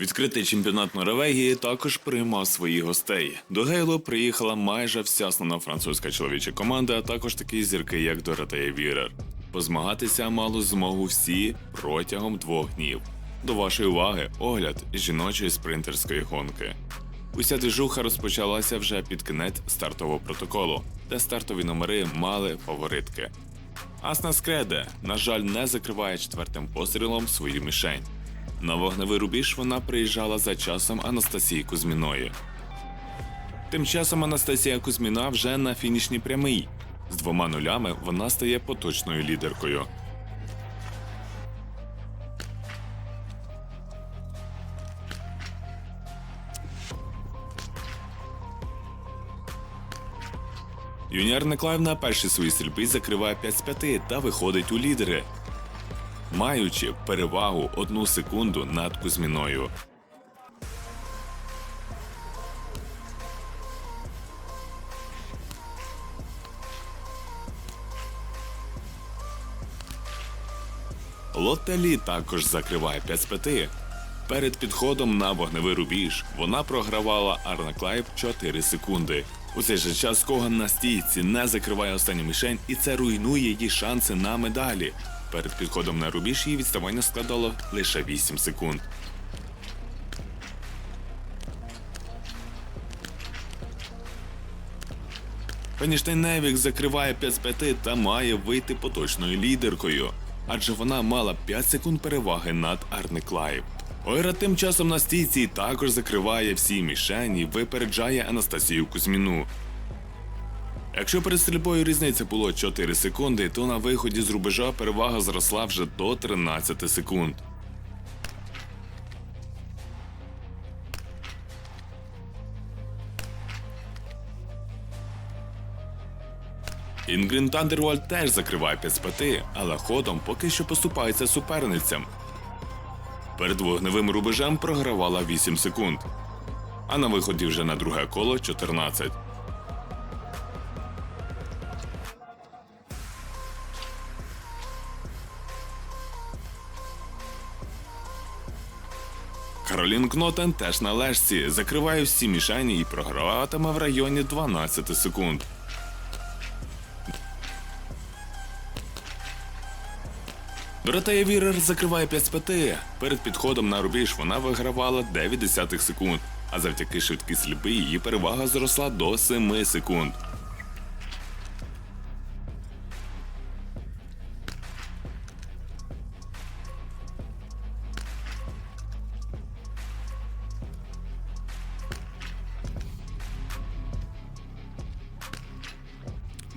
Відкритий чемпіонат Норвегії також приймав своїх гостей. До Гейлу приїхала майже вся основна французька чоловіча команда, а також такі зірки, як Доротея Вірер. Позмагатися мало змогу всі протягом двох днів. До вашої уваги огляд жіночої спринтерської гонки. Уся движуха розпочалася вже під кінець стартового протоколу, де стартові номери мали фаворитки. Асна Скреде, на жаль, не закриває четвертим пострілом свою мішень. На вогневий рубіж вона приїжджала за часом Анастасії Кузьміної. Тим часом Анастасія Кузьміна вже на фінішній прямий. З двома нулями вона стає поточною лідеркою. Юніор Неклаєв на першій своїй стрільбі закриває 5 з 5 та виходить у лідери, маючи перевагу одну секунду над Кузьміною. Лоттелі також закриває 5 з 5. Перед підходом на вогневий рубіж вона програвала Арна Клайб 4 секунди. У цей же час Коган на стійці не закриває останню мішень, і це руйнує її шанси на медалі. Перед підходом на рубіж її відставання складало лише 8 секунд. Феніштейн Невік закриває 5 з 5 та має вийти поточною лідеркою, адже вона мала 5 секунд переваги над Арне Клайв. Ойра тим часом на стійці також закриває всі мішені, випереджає Анастасію Кузьміну. Якщо перед стрільбою різниця було 4 секунди, то на виході з рубежа перевага зросла вже до 13 секунд. Інгрін Тандервольд теж закриває 5 з 5, але ходом поки що поступається суперницям. Перед вогневим рубежем програвала 8 секунд, а на виході вже на друге коло 14. Каролін Кнотен теж на лежці закриває всі мішені і програватиме в районі 12 секунд. Доротея Вірер закриває 5 з 5. Перед підходом на рубіж вона вигравала 9 десятих секунд, а завдяки швидкій сліпи її перевага зросла до 7 секунд.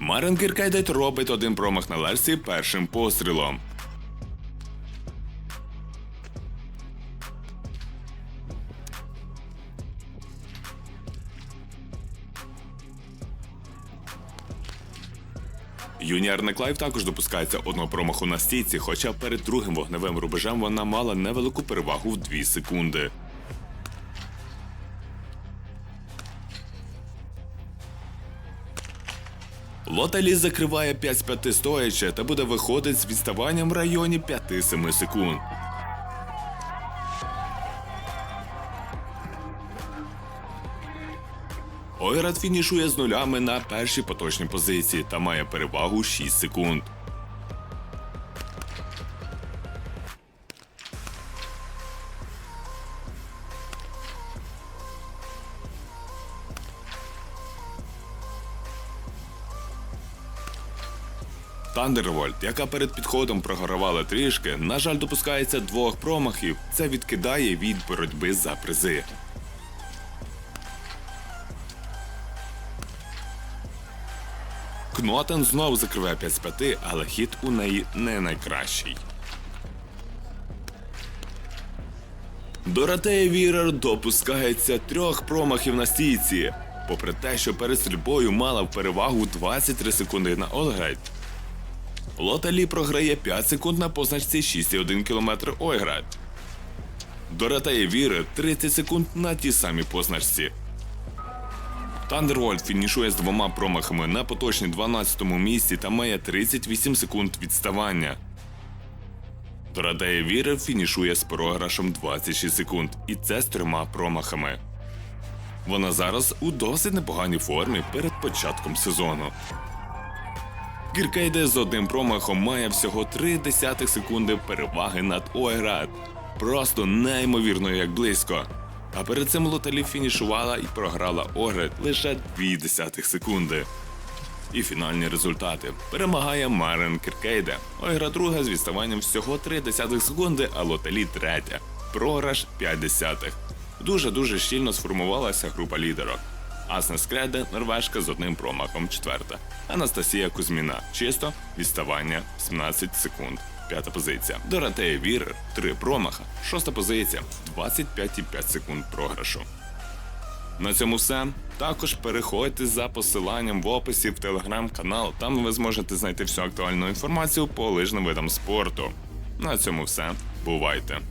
Марен Кіркайдет робить один промах на лерсі першим пострілом. Юніор Неклайв також допускається одного промаху на стійці, хоча перед другим вогневим рубежем вона мала невелику перевагу в 2 секунди. Лотелі закриває 5 з 5 стоячи та буде виходити з відставанням в районі 5-7 секунд. Ойрат фінішує з нулями на першій поточній позиції та має перевагу 6 секунд. Тандервольт, яка перед підходом програвала трішки, на жаль, допускається двох промахів. Це відкидає від боротьби за призи. Кнотен знову закриває 5 з 5, але хід у неї не найкращий. Доротея Вірер допускається трьох промахів на стійці, попри те, що перед стрільбою мала в перевагу 23 секунди на Олграйт. Лота Лі програє 5 секунд на позначці 6,1 км Ойграйт. Доротея Вірер 30 секунд на тій самій позначці. Тандервольд фінішує з двома промахами на поточній 12-му місці та має 38 секунд відставання. Дорадея Вірер фінішує з програшем 26 секунд, і це з трьома промахами. Вона зараз у досить непоганій формі перед початком сезону. Кіркейде з одним промахом має всього 3 десятих секунди переваги над Ойград. Просто неймовірно як близько. А перед цим Лоталі фінішувала і програла Оград лише 2 десятих секунди. І фінальні результати перемагає Марен Кіркейде. Ойгра друга з відставанням всього 3 десятих секунди, а Лоталі третя. Програш 5 десятих. Дуже дуже щільно сформувалася група лідерок. Асна Скреде, норвежка з одним промахом, четверта. Анастасія Кузьміна, чисто відставання 17 секунд. П'ята позиція. Доротея Вірер, три промаха. Шоста позиція 25,5 секунд програшу. На цьому все. Також переходьте за посиланням в описі в телеграм-канал. Там ви зможете знайти всю актуальну інформацію по лижним видам спорту. На цьому все. Бувайте!